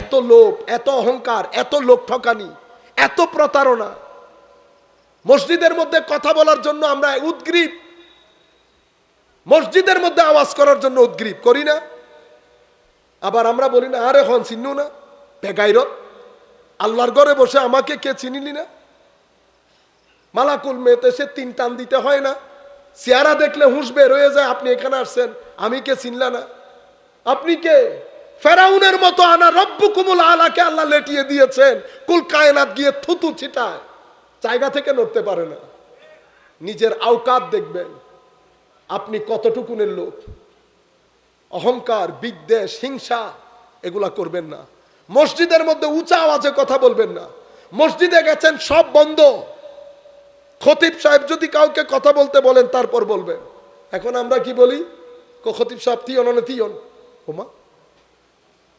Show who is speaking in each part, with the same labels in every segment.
Speaker 1: এত লোভ, এত অহংকার, এত লোক ঠকানি, এত প্রতারণা। মসজিদের মধ্যে কথা বলার জন্য আমরা উদ্গ্রীব। মসজিদের মধ্যে আওয়াজ করার জন্য উদ্গ্রীব, করি না। আবার আমরা বলি না, আরে হন চিনু না? বেগাইরত। আল্লাহর ঘরে বসে আমাকে কে চিনিলি না? মালাকুল মেতে সে তিন টান দিতে হয় না। চেহারা দেখলে হুঁশ বের হয়ে যায়, আপনি এখানে আসছেন, আমি কে চিনলা না? আপনি কে? ফেরাউনের মতো আনা রব্বু কুমুল আলাকে আল্লাহ লেটিয়ে দিয়েছেন। কুল কায়নাত গিয়ে থুতু ছিটায়। জায়গা থেকে নড়তে পারে না। নিজের আওকাত দেখবেন। আপনি কতটুকুনের লোক? অহংকার, বিদ্বেষ, হিংসা এগুলা করবেন না। মসজিদের মধ্যে উঁচা আওয়াজে কথা বলবেন না। মসজিদে গেছেন, সব বন্ধ। খতিব সাহেব যদি কাউকে কথা বলতে বলেন, তারপর বলবেন। এখন আমরা কি বলি? খতিব সাহেব, তিয়ন অনে তিয়ন। ওমা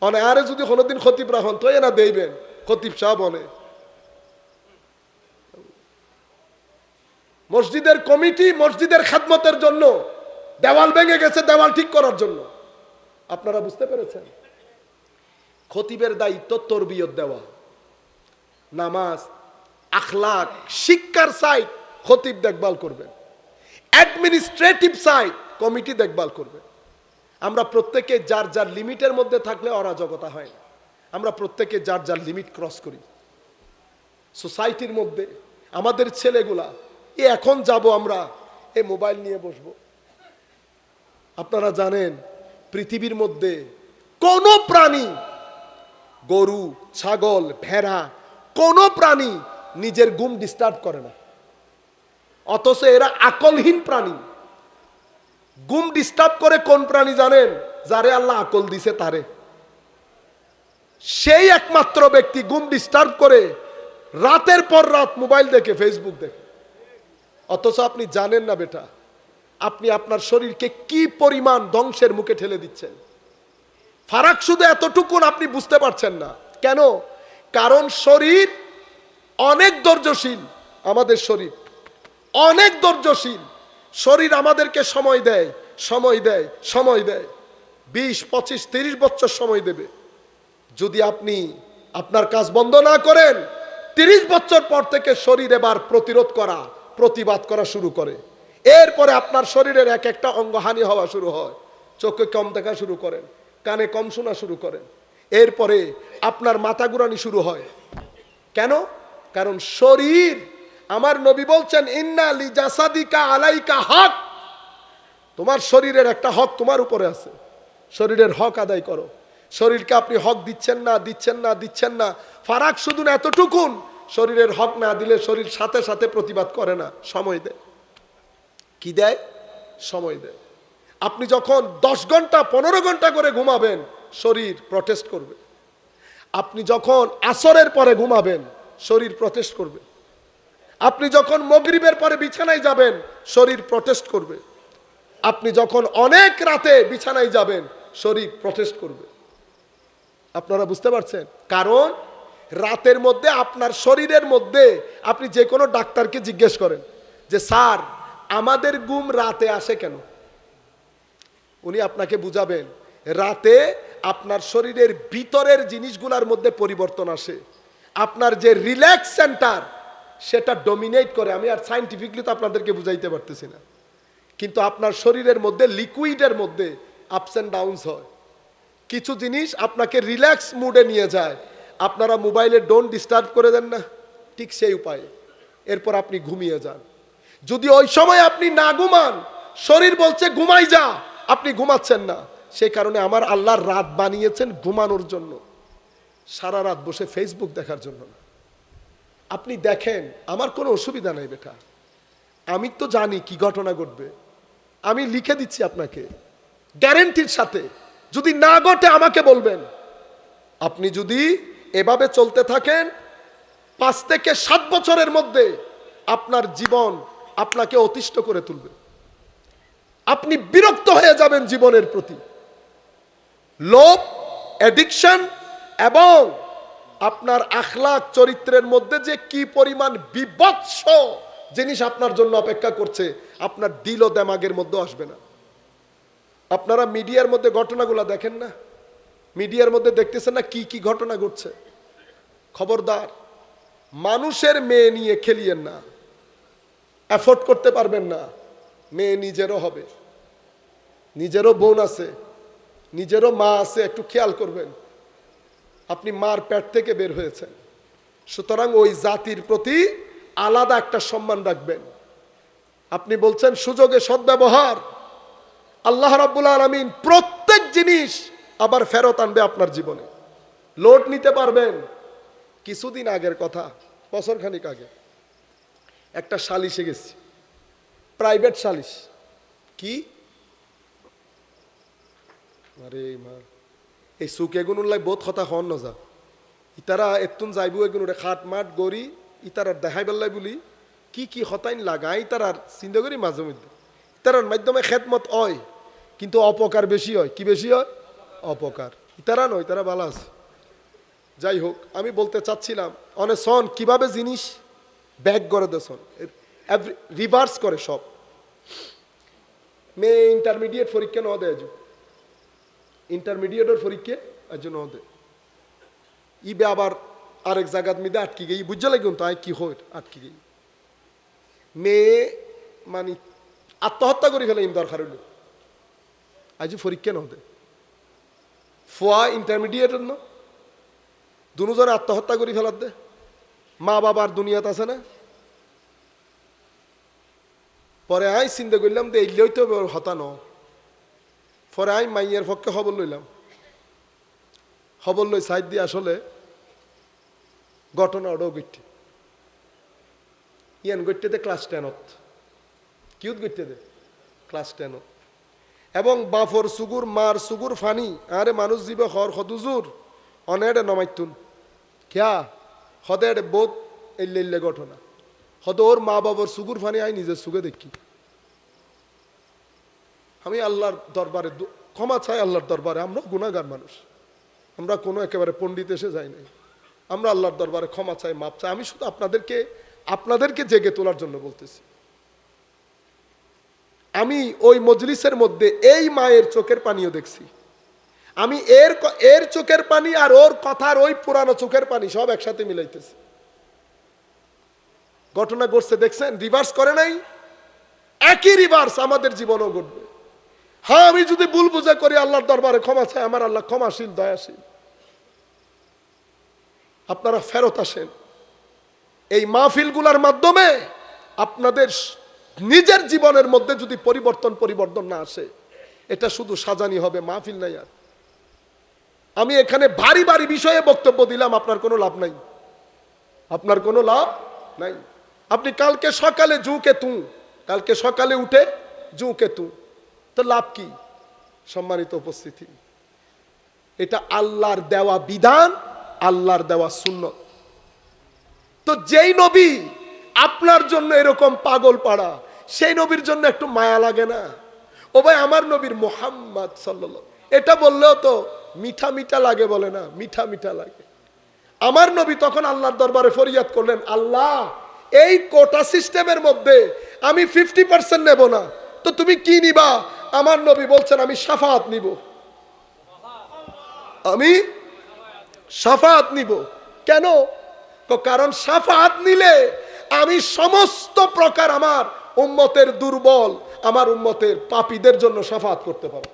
Speaker 1: অনে আরে যদি কোনোদিন খতিব রাখুন, তো এনা দেইবেন। খতিব সাহেব অনে মসজিদের কমিটি মসজিদের খাদমতের জন্য, দেওয়াল ভেঙে গেছে দেওয়াল ঠিক করার জন্য। আপনারা বুঝতে পেরেছেন? খতিবের দায়িত্ব তরবিয়ত দেওয়া। নামাজ, আখলাক, শিক্ষার সাইট খতিব দেখভাল করবে অ্যাডমিনিস্ট্রেটিভ সাইট কমিটি দেখভাল করবে আমরা প্রত্যেকে যার যার লিমিটের মধ্যে থাকলে অরাজকতা হয় না। আমরা প্রত্যেকে যার যার লিমিট ক্রস করি। সোসাইটির মধ্যে, আমাদের ছেলেগুলা, এ এখন যাব আমরা, এ মোবাইল নিয়ে বসবো। আপনারা জানেন, পৃথিবীর মধ্যে কোন প্রাণী, গরু, ছাগল, ভেড়া, কোন প্রাণী নিজের গুম ডিস্টার্ব করে না। অথচ এরা আকলহীন প্রাণী। গুম ডিস্টার্ব করে কোন প্রাণী জানেন? যারে আল্লাহ আকল দিছে তারে। সেই একমাত্র ব্যক্তি গুম ডিস্টার্ব করে রাতের পর রাত মোবাইল দেখে ফেসবুক দেখে। অথচ আপনি জানেন না বেটা, আপনি আপনার শরীরকে কি পরিমাণ ধ্বংসের মুখে ঠেলে দিচ্ছেন। ফারাক শুধু এতটুকুন আপনি বুঝতে পারছেন না। কেন? কারণ শরীর অনেক ধৈর্যশীল, আমাদের শরীর। অনেক ধৈর্যশীল। শরীর আমাদেরকে সময় দেয় সময় দেয় সময় দেয়। বিশ, পঁচিশ, তিরিশ বছর সময় দেবে। যদি আপনি আপনার কাজ বন্ধ না করেন, তিরিশ বছর পর থেকে শরীর এবার প্রতিরোধ করা, প্রতিবাদ করা শুরু করে। এরপরে আপনার শরীরের এক একটা অঙ্গহানি হওয়া শুরু হয়। চোখে কম দেখা শুরু করেন, কানে কম শোনা শুরু করেন। এরপরে আপনার মাথা ঘুরানি শুরু হয়। কেন? কারণ শরীর আমার নবী বলছেন, ইন্না জাসাদিকা আলাইকা হক। তোমার শরীরের একটা হক তোমার উপরে আছে। শরীরের হক আদায় করো। শরীরকে আপনি হক দিচ্ছেন না দিচ্ছেন না দিচ্ছেন না। ফারাক শুধু না, এতটুকুন। শরীরের হক না দিলে শরীর সাথে সাথে প্রতিবাদ করে না। সময় দেয়। কি দেয়? সময় দেয়। আপনি যখন দশ ঘণ্টা, পনেরো ঘণ্টা করে ঘুমাবেন, শরীর প্রটেস্ট করবে। আপনি যখন আসরের পরে ঘুমাবেন, শরীর প্রটেস্ট করবে। আপনি যখন মগরিবের পরে বিছানায় যাবেন, শরীর প্রটেস্ট করবে। আপনি যখন অনেক রাতে বিছানায় যাবেন, শরীর প্রটেস্ট করবে। আপনারা বুঝতে পারছেন? কারণ রাতের মধ্যে আপনার শরীরের মধ্যে আপনি যে কোনো ডাক্তারকে জিজ্ঞেস করেন যে, স্যার, আমাদের গুম রাতে আসে কেন? উনি আপনাকে বুঝাবেন, রাতে আপনার শরীরের ভিতরের জিনিসগুলার মধ্যে পরিবর্তন আসে। আপনার যে রিল্যাক্স সেন্টার সেটা ডমিনেট করে। আমি আর সাইন্টিফিকলি তো আপনাদেরকে বুঝাইতে পারতেছি না। কিন্তু আপনার শরীরের মধ্যে লিকুইডের মধ্যে আপস অ্যান্ড ডাউনস হয়। কিছু জিনিস আপনাকে রিল্যাক্স মুডে নিয়ে যায়। আপনারা মোবাইলে ডোন্ট ডিস্টার্ব করে দেন না। ঠিক সেই উপায়ে। এরপর আপনি ঘুমিয়ে যান। যদি ওই সময় আপনি না ঘুমান, শরীর বলছে, ঘুমাই যা। আপনি ঘুমাচ্ছেন না। সেই কারণে আমার আল্লাহর রাত বানিয়েছেন ঘুমানোর জন্য। সারা রাত বসে ফেসবুক দেখার জন্য না। আপনি দেখেন, আমার কোনো অসুবিধা নাই বেটা। আমি তো জানি কি ঘটনা ঘটবে। আমি লিখে দিচ্ছি আপনাকে। গ্যারেন্টির সাথে। যদি না ঘটে আমাকে বলবেন। আপনি যদি এভাবে চলতে থাকেন, পাঁচ থেকে সাত বছরের মধ্যে আপনার জীবন আপনাকে অতিষ্ঠ করে তুলবে। আপনি বিরক্ত হয়ে যাবেন জীবনের প্রতি। লোভ অ্যাডিকশন এবং আপনার আখলাক চরিত্রের মধ্যে যে কি পরিমাণ বিভৎস জিনিস আপনার জন্য অপেক্ষা করছে, আপনার দিল ও দেমাগের মধ্যে আসবে না। আপনারা মিডিয়ার মধ্যে ঘটনাগুলো দেখেন না? মিডিয়ার মধ্যে দেখতেছেন না কি কি ঘটনা ঘটছে? খবরদার, মানুষের মেয়ে নিয়ে খেলিয়েন না। অ্যাফোর্ড করতে পারবেন না। মেয়ে নিজেরও হবে। নিজেরও বোন আছে। নিজেরও মা আছে, একটু খেয়াল করবেন। আপনি মার পেট থেকে বের হয়েছেন। সুতরাং ওই জাতির প্রতি আলাদা একটা সম্মান রাখবেন। আপনি বলছেন, সুযোগে সদ্ব্যবহার। আল্লাহ রাব্বুল আলমিন প্রত্যেক জিনিস আবার ফেরত আনবে আপনার জীবনে। লোড নিতে পারবেন। কিছুদিন আগের কথা বছর খানিক আগে। একটা সালিশে গেছি। প্রাইভেট সালিশ। কি? আরে মা এই সুখ এগুন উল্লাই বহুত কথা হন না যা ইতারা এতুন যাইব এগুন খাট মাট গড়ি ইতারার দেখাই বেল্লাই বলি কি কি হতাইন লাগাই ইতারার চিন্তা করি মাঝে মধ্যে ইতারার মাধ্যমে খেদমত হয় কিন্তু অপকার বেশি হয় কি বেশি হয় অপকার ইতারা নয় ইতারা ভালো আছে। যাই হোক, আমি বলতে চাচ্ছিলাম, অনে সন কীভাবে জিনিস ব্যাক করে দেশন রিভার্স করে সব। মেয়ে ইন্টারমিডিয়েট পরীক্ষা ন দেয় ইন্টারমিডিয়েটের পরীক্ষা আজ ন দেয় ইবে আবার আরেক জায়গাত মিদে আটকি গেই। বুঝতে লাগুন তাই কি হয় আটকি গেই। মেয়ে মানে আত্মহত্যা করে ফেলে ইম দরকার হইল আজ পরীক্ষা ন দেয় ফোয়া ইন্টারমিডিয়েটের ন? দুজনে আত্মহত্যা করে ফেলার দে মা বাবার দুনিয়াত আছে না? পরে আই চিন্তা করলাম দে এলেই তো হতা ন? পরে আই মাইয়ের পক্ষে খবর লইলাম। খবর লই সাইড দিয়ে আসলে ঘটনা ওটাও গইটে ইয়ান গইটেতে ক্লাস টেনত কিউত গইটে ক্লাস টেনত এবং বাফর সুগুর, মার সুগুর, ফানি, আরে মানুষ জীবে হর হদুজুর অনেডে নমাইতুন। খেয়া হদের বোধ এল্লে ঘটনা। হদ ওর মা বাবার সুগুর, ফানি, আই নিজের সুগে দেখি। আমি আল্লাহর দরবারে ক্ষমা চাই আল্লাহর দরবারে আমরা গুণাগার মানুষ। আমরা কোনো একেবারে পণ্ডিত এসে যাই নাই। আমরা আল্লাহর দরবারে ক্ষমা চাই, মাপ চাই। আমি শুধু আপনাদেরকে আপনাদেরকে জেগে তোলার জন্য বলতেছি। আমি ওই মজলিসের মধ্যে এই মায়ের চোখের পানিও দেখছি। আমি এর এর চোখের পানি আর ওর কথার ওই পুরানো চোখের পানি সব একসাথে মিলাইতেছি। ঘটনা ঘটছে, দেখছেন? রিভার্স করে নাই? একই রিভার্স আমাদের জীবনেও ঘটবে। হ্যাঁ আমি যদি ভুল বুঝা করি, আল্লাহর দরবারে ক্ষমা চাই, আমার আল্লাহ ক্ষমাশীল, দয়াশীল। আপনারা ফেরত আসেন। এই মাহফিলগুলার মাধ্যমে আপনাদের নিজের জীবনের মধ্যে যদি পরিবর্তন পরিবর্তন না আসে, এটা শুধু সাজানি হবে, মাহফিল নাই আর। আমি এখানে ভারী ভারী বিষয়ে বক্তব্য দিলাম, আপনার কোনো লাভ নাই। আপনার কোনো লাভ নাই। আপনি কালকে সকালে জুকে তু, কালকে সকালে উঠে জুকে তু। তো লাভ কি? সম্মানিত উপস্থিতি। এটা আল্লাহর দেওয়া বিধান, আল্লাহর দেওয়া সুন্নত। তো যেই নবী আপনার জন্য এরকম পাগল পাড়া, সেই নবীর জন্য একটু মায়া লাগে না? ও ভাই, আমার নবীর মোহাম্মদ সাল্লাল্লাহু এটা বললেও তো মিঠা মিঠা লাগে বলে না, মিঠা মিঠা লাগে। আমার নবী তখন আল্লাহর দরবারে ফরিয়াদ করলেন, আল্লাহ, এই কোটা সিস্টেমের মধ্যে আমি ফিফটি পার্সেন্ট নেব না। তো তুমি কি নিবা? আমার নবী বলছেন, আমি সাফাত নিব। আমি সাফাত নিব। কেন? কারণ সাফাত নিলে আমি সমস্ত প্রকার আমার উম্মতের দুর্বল, আমার উম্মতের পাপীদের জন্য সাফাত করতে পারব।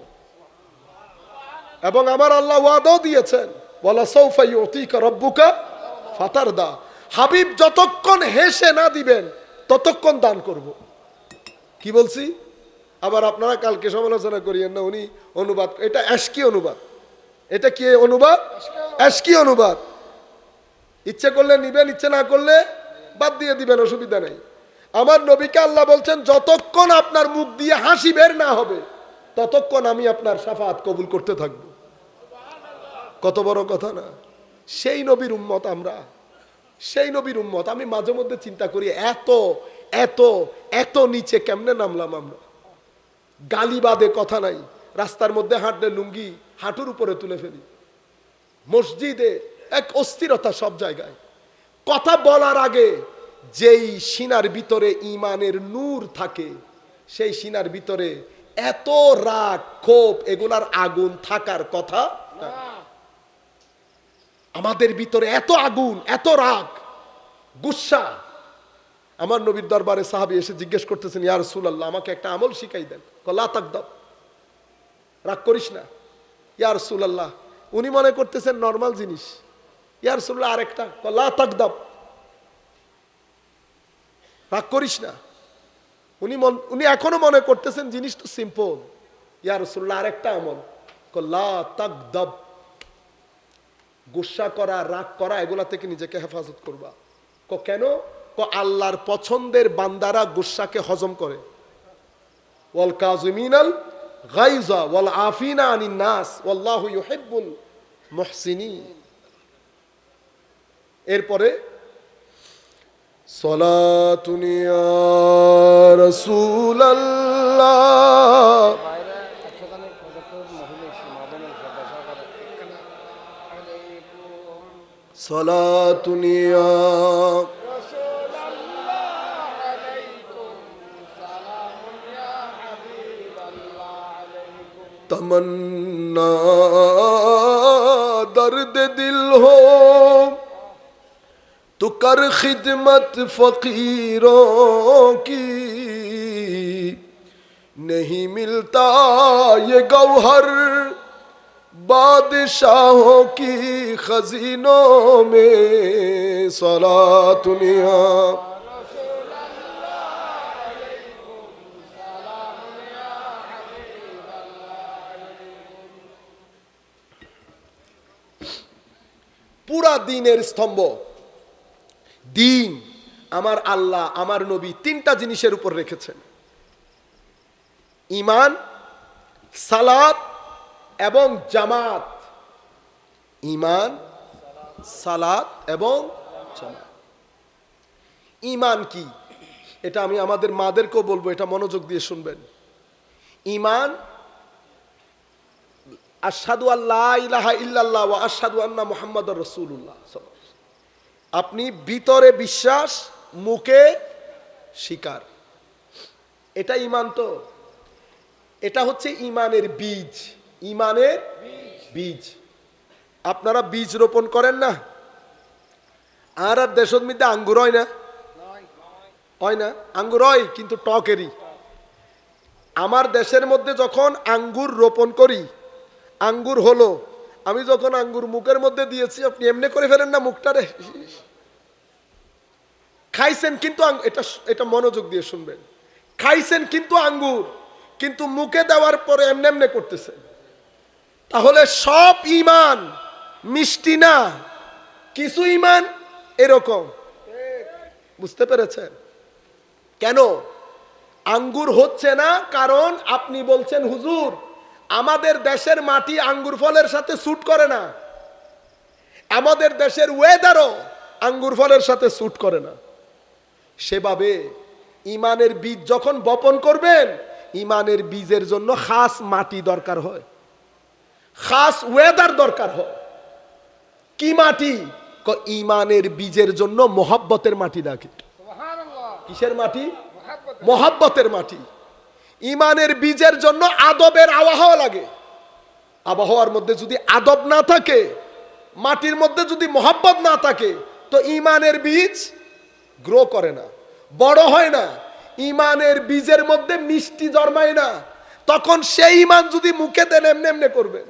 Speaker 1: এবং আমার আল্লাহ ওয়াদাও দিয়েছেন বলা সৌফাই অতিকা রব্বুকা ফাতার দা হাবিব যতক্ষণ হেসে না দিবেন, ততক্ষণ দান করব। কি বলছি? আবার আপনারা কালকে সমালোচনা করিয়েন না, উনি অনুবাদ এটা অ্যাশকি অনুবাদ? এটা কি অনুবাদ? অ্যাশকি অনুবাদ? ইচ্ছে করলে নিবেন, ইচ্ছে না করলে বাদ দিয়ে দিবেন, অসুবিধা নেই। আমার নবীকে আল্লাহ বলছেন, যতক্ষণ আপনার মুখ দিয়ে হাসি বের না হবে, ততক্ষণ আমি আপনার সাফাত কবুল করতে থাকব। কত বড় কথা না? সেই নবীর উম্মত আমরা। সেই নবীর উম্মত। আমি মাঝে মধ্যে চিন্তা করি, এত এত এত নিচে কেমনে নামলাম আমরা? গালি বাদে কথা নাই। রাস্তার মধ্যে হাঁটলে লুঙ্গি হাঁটুর উপরে তুলে ফেলি। মসজিদে এক অস্থিরতা সব জায়গায়। কথা বলার আগে যেই সিনার ভিতরে ইমানের নূর থাকে, সেই সিনার ভিতরে এত রাগ, ক্ষোভ, এগুলার আগুন থাকার কথা। আমাদের ভিতরে এত আগুন, এত রাগ, গুসা আমার নবীর দরবারে সাহাবি এসে জিজ্ঞেস করতেছেন ইয়ার আল্লাহ আমাকে একটা আমল শিখাই দেন। কলা তাকদাব, রাগ করিস না। ইয়ার আল্লাহ উনি মনে করতেছেন, নর্মাল জিনিস। ইয়ার সুল্লাহ আরেকটা। কলা তাকদাব, রাগ করিস না। উনি মন- উনি এখনও মনে করতেছেন, জিনিস তো সিম্পল ইয়ার সুল্লাহ আরেকটা আমল। কল্লা তাকদাব, গুসা করা, রাগ করা, এগুলা থেকে নিজেকে হেফাজত করবা। কেন? ক আল্লাহর পছন্দের বান্দারা গুসাকে হজম করে। ওয়াল কাজিমিনাল গাইজা ওয়াল আফিনা আনিন নাস ওয়াল্লাহু ইউহিব্বুল মুহসিনিন। এরপরে সলাতুনি ইয়া রাসূলাল্লাহ।
Speaker 2: বাইরে
Speaker 1: تمنا درد دل ہو۔ تو کر خدمت فقیروں کی۔ نہیں ملتا یہ گوہر بادشاہوں کی خزینوں میں۔ سلا دنیا পুরা দিনের স্তম্ভ। দিন আমার আল্লাহ, আমার নবী তিনটা জিনিসের উপর রেখেছেন। ইমান সালাত এবং জামাত। ইমান সালাত এবং জামাত। ইমান কি? এটা আমি আমাদের মাদেরকেও বলব, এটা মনোযোগ দিয়ে শুনবেন। ইমান আসাদু আল্লাহ ইলাহা ইল্লাল্লাহ ওয়া আসাদু আন্না মুহাম্মদ রসুল্লাহ আপনি ভিতরে বিশ্বাস, মুখে শিকার। এটা ইমান তো। এটা হচ্ছে ইমানের বীজ। ইমানের বীজ। আপনারা বীজ রোপণ করেন না? আর আর দেশের মধ্যে আঙ্গুর হয় না? হয় না? আঙ্গুর হয়, কিন্তু টকেরই। আমার দেশের মধ্যে যখন আঙ্গুর রোপণ করি আঙ্গুর হলো। আমি যখন আঙ্গুর মুখের মধ্যে দিয়েছি, আপনি এমনি করে ফেলেন না মুখটারে খাইছেন কিন্তু এটা এটা মনোযোগ দিয়ে শুনবেন। খাইছেন কিন্তু আঙ্গুর, কিন্তু মুখে দেওয়ার পরে এমনি এমনি করতেছেন। তাহলে সব ইমান মিষ্টি না? কিছু ইমান এরকম। বুঝতে পেরেছেন? কেন? আঙ্গুর হচ্ছে না কারণ আপনি বলছেন, হুজুর আমাদের দেশের মাটি আঙ্গুর ফলের সাথে স্যুট করে না। আমাদের দেশের ওয়েদারও আঙ্গুর ফলের সাথে স্যুট করে না। সেভাবে ইমানের বীজ যখন বপন করবেন ইমানের বীজের জন্য খাস মাটি দরকার হয়। খাস ওয়েদার দরকার হয়। কি মাটি? ক ইমানের বীজের জন্য মোহাব্বতের মাটি
Speaker 2: সুবহানাল্লাহ।
Speaker 1: কিসের মাটি?
Speaker 2: মুহাব্বত
Speaker 1: মোহাব্বতের মাটি। ইমানের বীজের জন্য আদবের আবহাওয়া লাগে। আবহাওয়ার মধ্যে যদি আদব না থাকে, মাটির মধ্যে যদি মোহাব্বত না থাকে, তো ইমানের বীজ গ্রো করে না। বড় হয় না, ইমানের বীজের মধ্যে মিষ্টি জন্মায় না। তখন সেই ইমান যদি মুখে দেন, এমনি এমনি করবেন।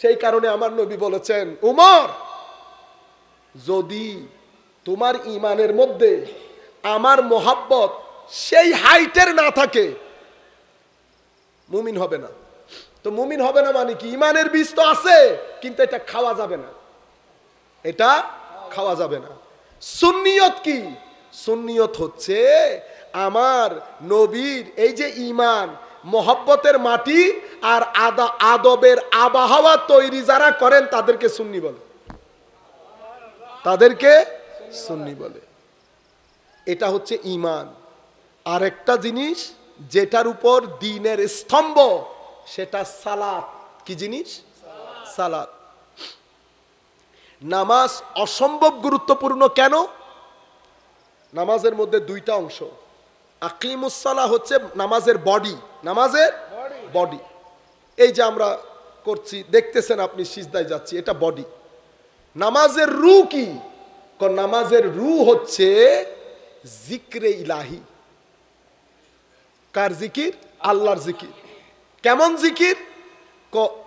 Speaker 1: সেই কারণে আমার নবী বলেছেন, উমর, যদি তোমার ইমানের মধ্যে আমার মোহাব্বত সেই হাইটের না থাকে মুমিন হবে না। তো মুমিন হবে না মানে কি? ইমানের বীজ তো আছে, কিন্তু এটা খাওয়া যাবে না। এটা খাওয়া যাবে না। সুন্নিয়ত কি? সুন্নিয়ত হচ্ছে আমার নবীর এই যে ইমান, মহব্বতের মাটি আর আদা, আদবের আবহাওয়া তৈরি যারা করেন, তাদেরকে সুন্নি বলে। তাদেরকে সুন্নি বলে। এটা হচ্ছে ইমান। আর একটা জিনিস যেটার উপর দিনের স্তম্ভ সেটা সালাত। কি জিনিস? সালাত। নামাজ অসম্ভব গুরুত্বপূর্ণ কেন? নামাজের মধ্যে দুইটা অংশ। আকিমুসালা হচ্ছে নামাজের বডি। নামাজের বডি। এই যে আমরা করছি দেখতেছেন আপনি সিজদায় যাচ্ছি এটা বডি। নামাজের রু কি? ক নামাজের রু হচ্ছে জিক্রে ইলাহি। কার জিকির? আল্লাহর জিকির। কেমন জিকির?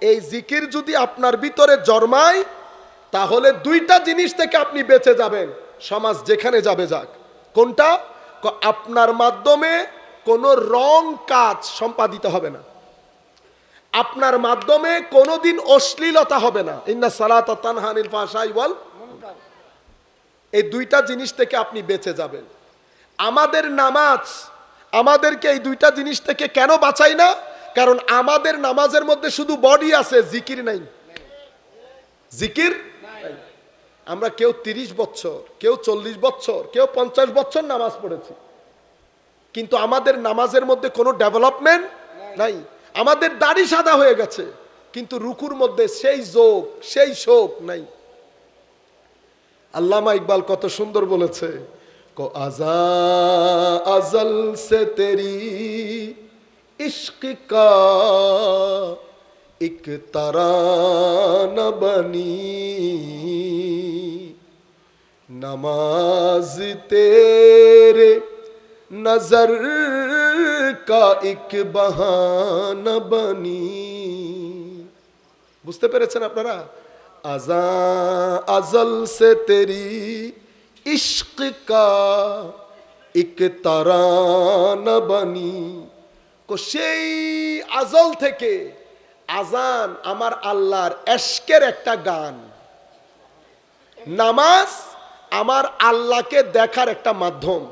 Speaker 1: এই জিকির যদি আপনার ভিতরে জন্মায়, তাহলে দুইটা জিনিস থেকে আপনি বেঁচে যাবেন। সমাজ যেখানে যাবে যাক। কোনটা? আপনার মাধ্যমে কোনো রং কাজ সম্পাদিত হবে না। আপনার মাধ্যমে কোনোদিন অশ্লীলতা হবে না। ইন্না সালাত ফাশাই বল এই দুইটা জিনিস থেকে আপনি বেঁচে যাবেন। আমাদের নামাজ আমাদেরকে এই দুইটা জিনিস থেকে কেন বাঁচাই না? কারণ আমাদের নামাজের মধ্যে শুধু বডি আছে, জিকির নাই। জিকির আমরা কেউ তিরিশ বছর, কেউ চল্লিশ বছর, কেউ পঞ্চাশ বছর নামাজ পড়েছি। কিন্তু আমাদের নামাজের মধ্যে কোনো ডেভেলপমেন্ট নাই। আমাদের দাড়ি সাদা হয়ে গেছে, কিন্তু রুকুর মধ্যে সেই যোগ, সেই শোক নাই। আল্লামা ইকবাল কত সুন্দর বলেছে। को आजा अजल से तेरी इश्क का एक तराना बनी नमाज तेरे नजर का एक बहाना बनी বুঝতে পেরেছেন আপনারা আজা আজল সে তেরি इश्क का एक তারানা বানি কো সেই আজল থেকে আজান আমার আল্লাহর এশকের একটা গান। নামাজ আমার আল্লাহকে দেখার একটা মাধ্যম।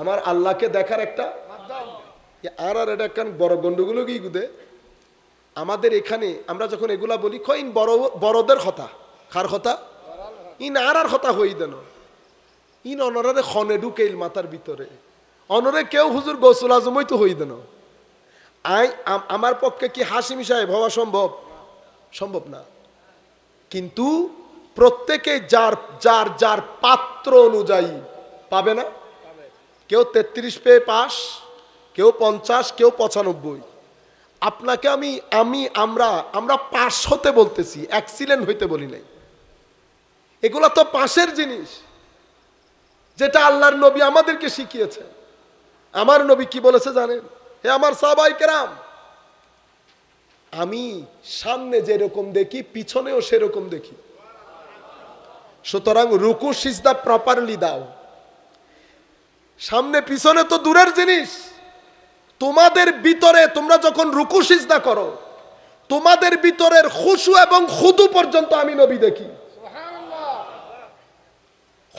Speaker 1: আমার আল্লাহকে দেখার একটা আর আর এটা একখান বড় গন্ডগুলো কি গুদে? আমাদের এখানে আমরা যখন এগুলা বলি, কইন বড়, বড়দের কথা কার কথা ইন আর আর কথা হই দেন ইন অনরারে খনে ঢুকেইল মাথার ভিতরে। অনরে কেউ হুজুর গোসল আজমই তো হই দেন আই, আম- আমার পক্ষে কি হাসিমি সাহেব হওয়া সম্ভব? সম্ভব না। কিন্তু প্রত্যেকে যার যার যার পাত্র অনুযায়ী পাবে না। কেউ তেত্রিশ পেয়ে পাস কেউ পঞ্চাশ, কেউ পঁচানব্বই। আপনাকে আমি আমি, আমরা আমরা পাস হতে বলতেছি অ্যাক্সিডেন্ট হইতে বলি নাই। এগুলা তো পাশের জিনিস। যেটা আল্লাহর নবী আমাদেরকে শিখিয়েছে। আমার নবী কি বলেছে জানেন? হে আমার সাবাই কেরাম, আমি সামনে যেরকম দেখি, পিছনেও সেরকম দেখি। সুতরাং রুকু, সিজদা প্রপারলি দাও। সামনে পিছনে তো দূরের জিনিস। তোমাদের ভিতরে তোমরা যখন রুকু, সিজদা করো, তোমাদের ভিতরের খুশু এবং খুদু পর্যন্ত আমি নবী দেখি।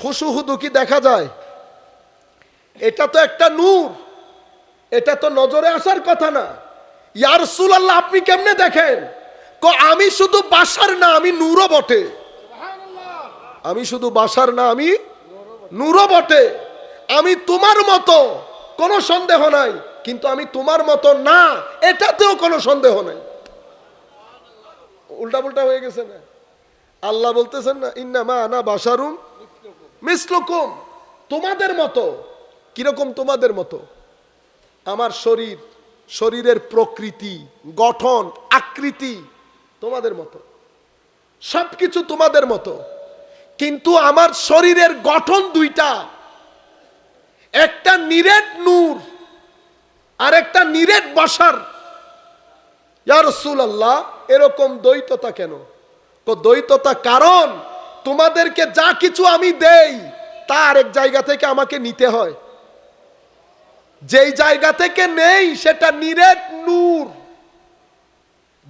Speaker 1: খুশু হুদু কি দেখা যায়? এটা তো একটা নূর। এটা তো নজরে আসার কথা না। ইয়ারসুল আল্লাহ আপনি কেমনে দেখেন? ক আমি শুধু বাসার না আমি নূরও বটে। আমি শুধু বাসার না আমি নূরও বটে। আমি তোমার মতো কোনো সন্দেহ নাই। কিন্তু আমি তোমার মতো না এটাতেও কোনো সন্দেহ নাই। উল্টা পুল্টা হয়ে গেছে না? আল্লাহ বলতেছেন না ইন্না মা আনা বাসারুম মিসলুকুম, তোমাদের মতো, কীরকম তোমাদের মতো? আমার শরীর, শরীরের প্রকৃতি, গঠন, আকৃতি তোমাদের মতো। সবকিছু তোমাদের মতো। কিন্তু আমার শরীরের গঠন দুইটা। একটা নিরেট নূর আর একটা নিরেট বসার। ইয়া রাসূলুল্লাহ, এরকম দ্বৈততা কেন? দ্বৈততা কারণ তোমাদেরকে যা কিছু আমি দেই, তা আরেক জায়গা থেকে আমাকে নিতে হয়। যেই জায়গা থেকে নেই, সেটা নিরেট নূর।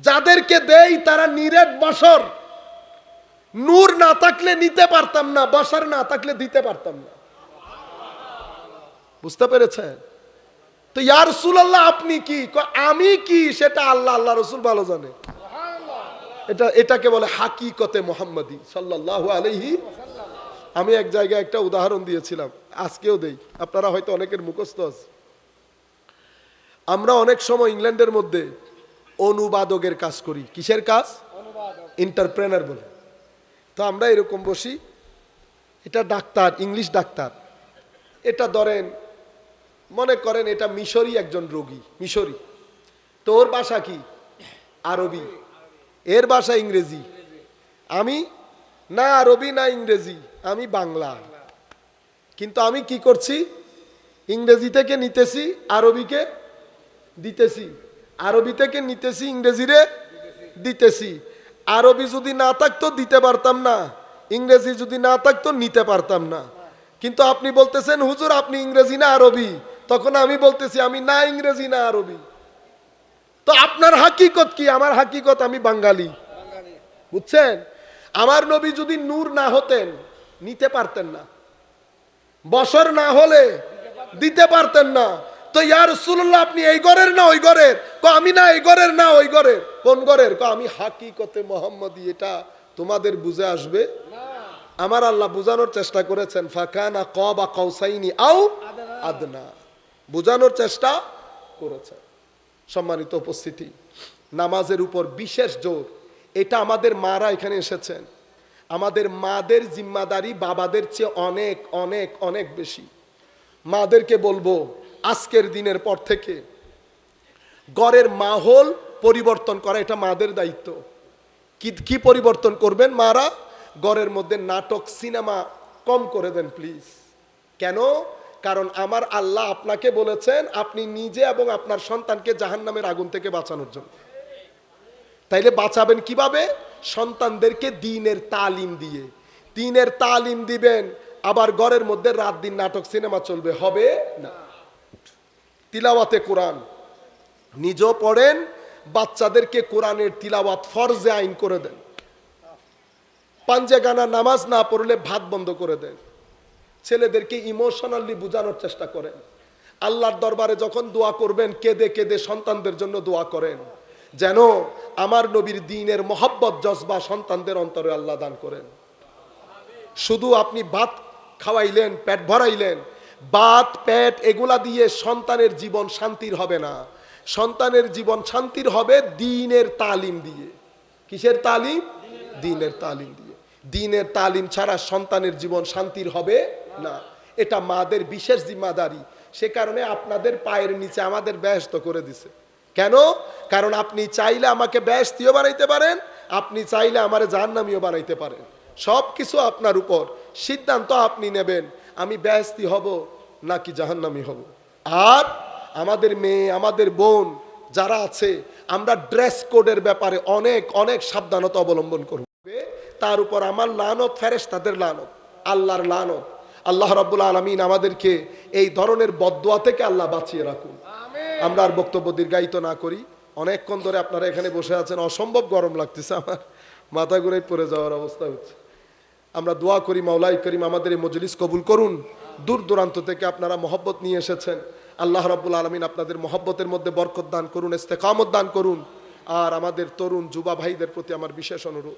Speaker 1: যাদেরকে দেই, তারা নিরেট বসর। নূর না থাকলে নিতে পারতাম না, বসার না থাকলে দিতে পারতাম না। বুঝতে পেরেছেন? তো ইয়ার রসুল্লাহ আপনি কি? আমি কি? সেটা আল্লাহ আল্লাহ রসুল ভালো জানে। এটা এটাকে বলে হাকিকতে মোহাম্মদি সাল্লাহ আলহি আমি এক জায়গায় একটা উদাহরণ দিয়েছিলাম আজকেও দেই। আপনারা হয়তো অনেকের মুখস্থ আছে। আমরা অনেক সময় ইংল্যান্ডের মধ্যে অনুবাদকের কাজ করি। কিসের কাজ? ইন্টারপ্রেনার বলে। তো আমরা এরকম বসি এটা ডাক্তার ইংলিশ ডাক্তার। এটা ধরেন মনে করেন এটা মিশরি একজন রোগী মিশরি। তো ওর ভাষা কি? আরবি। এর ভাষা ইংরেজি। আমি না আরবি, না ইংরেজি, আমি বাংলা। কিন্তু আমি কি করছি? ইংরেজি থেকে নিতেছি, আরবিকে দিতেছি। আরবি থেকে নিতেছি, ইংরেজিরে দিতেছি। আরবি যদি না থাকতো, দিতে পারতাম না। ইংরেজি যদি না থাকতো, নিতে পারতাম না। কিন্তু আপনি বলতেছেন, হুজুর, আপনি ইংরেজি না আরবি? তখন আমি বলতেছি, আমি না ইংরেজি, না আরবি। তো আপনার হাকিকত কি? আমার হাকিকত আমি বাঙালি। বুঝছেন? আমার নবী যদি নূর না হতেন, নিতে পারতেন না। বছর না হলে দিতে পারতেন না। তো ইয়ার রসুল্লাহ আপনি এই ঘরের না ওই ঘরের? ক, আমি না এই ঘরের না ওই ঘরের? কোন ঘরের? ক, আমি হাকিকতে মোহাম্মদী, এটা তোমাদের বুঝে আসবে। আমার আল্লাহ বুঝানোর চেষ্টা করেছেন, ফাকানা ক বা কৌসাইনি আও আদনা। বুঝানোর চেষ্টা করেছেন। সম্মানিত উপস্থিতি, নামাজের উপর বিশেষ জোর, এটা আমাদের মারা এখানে এসেছেন। আমাদের মাদের জিম্মাদারি বাবাদের চেয়ে অনেক অনেক অনেক বেশি। মাদেরকে বলব, আজকের দিনের পর থেকে গড়ের মাহল পরিবর্তন করা, এটা মাদের দায়িত্ব। কি কি পরিবর্তন করবেন মারা? গড়ের মধ্যে নাটক, সিনেমা কম করে দেন, প্লিজ। কেন? কারণ আমার আল্লাহ আপনাকে বলেছেন, আপনি নিজে এবং আপনার সন্তানকে জাহান্নামের আগুন থেকে বাঁচানোর জন্য। তাইলে বাঁচাবেন কীভাবে? সন্তানদেরকে দিনের তালিম দিয়ে। দিনের তালিম দিবেন, আবার ঘরের মধ্যে রাত দিন নাটক, সিনেমা চলবে, হবে না। তিলাওয়াতে কোরআন। নিজেও পড়েন, বাচ্চাদেরকে কোরআনের তিলাওয়াত ফরজে আইন করে দেন। পাঞ্জে গানা নামাজ না পড়লে ভাত বন্ধ করে দেন। ছেলেদেরকে ইমোশনালি বোঝানোর চেষ্টা করেন। আল্লাহর দরবারে যখন দোয়া করবেন, কেঁদে কেঁদে সন্তানদের জন্য দোয়া করেন। যেন আমার নবীর দিনের মহব্বত, জজবা সন্তানদের অন্তরে আল্লাহ দান করেন। শুধু আপনি ভাত খাওয়াইলেন, পেট ভরাইলেন, ভাত, পেট এগুলা দিয়ে সন্তানের জীবন শান্তির হবে না। সন্তানের জীবন শান্তির হবে দিনের তালিম দিয়ে। কিসের তালিম? দিনের তালিম দিয়ে। দিনের তালিম ছাড়া সন্তানের জীবন শান্তির হবে না, এটা মাদের বিশেষ জিম্মাদারি। সে কারণে আপনাদের পায়ের নিচে আমাদের ব্যস্ত করে দিছে। কেন? কারণ আপনি চাইলে আমাকে ব্যস্তিও বানাইতে পারেন, আপনি চাইলে আমার জাহান্নামিও বানাইতে পারেন। সব কিছু আপনার উপর। সিদ্ধান্ত আপনি নেবেন, আমি ব্যস্তি হব নাকি জাহান্নামি হব। আর আমাদের মেয়ে, আমাদের বোন যারা আছে, আমরা ড্রেস কোডের ব্যাপারে অনেক অনেক সাবধানতা অবলম্বন করব। তার উপর আমার লানত ফেরেস তাদের লানত, আল্লাহর লানত। আল্লাহ রাব্বুল আলমিন আমাদেরকে এই ধরনের বদোয়া থেকে আল্লাহ বাঁচিয়ে রাখুন। আমরা আর বক্তব্য দীর্ঘায়িত না করি। অনেকক্ষণ ধরে আপনারা এখানে বসে আছেন অসম্ভব গরম লাগতেছে আমার। মাথা ঘুরে পড়ে যাওয়ার অবস্থা হচ্ছে। আমরা দোয়া করি মাওলাই করিম আমাদের এই মজলিস কবুল করুন। দূর দূরান্ত থেকে আপনারা মহব্বত নিয়ে এসেছেন। আল্লাহ রাব্বুল আলমিন আপনাদের মহব্বতের মধ্যে বরকত দান করুন ইস্তেকামত দান করুন। আর আমাদের তরুণ যুবা ভাইদের প্রতি আমার বিশেষ অনুরোধ।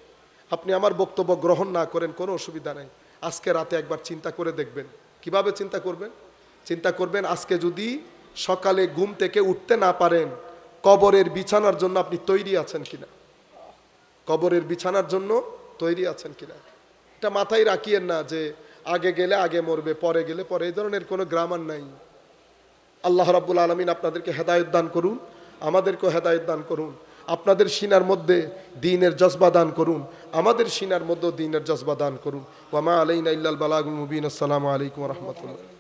Speaker 1: আপনি আমার বক্তব্য গ্রহণ না করেন কোনো অসুবিধা নেই। আজকে রাতে একবার চিন্তা করে দেখবেন। কীভাবে চিন্তা করবেন? চিন্তা করবেন আজকে যদি সকালে ঘুম থেকে উঠতে না পারেন, কবরের বিছানার জন্য আপনি তৈরি আছেন কিনা? কবরের বিছানার জন্য তৈরি আছেন কিনা? এটা মাথায় রাখিয়েন না যে আগে গেলে আগে মরবে, পরে গেলে পরে। এই ধরনের কোনো গ্রামার নাই। আল্লাহ রাব্বুল আলমিন আপনাদেরকে হেদায়ত দান করুন, আমাদেরকেও হেদায়ত দান করুন। আপনাদের সিনার মধ্যে দিনের জজবা দান করুন। আমাদের সিনার মধ্যে দিনের জজবা দান করুন। ওয়ামা আলাইনা ইল্লাল বালাগুল মুবিন। আসসালামু আলাইকুম রহমতুল্লাহ।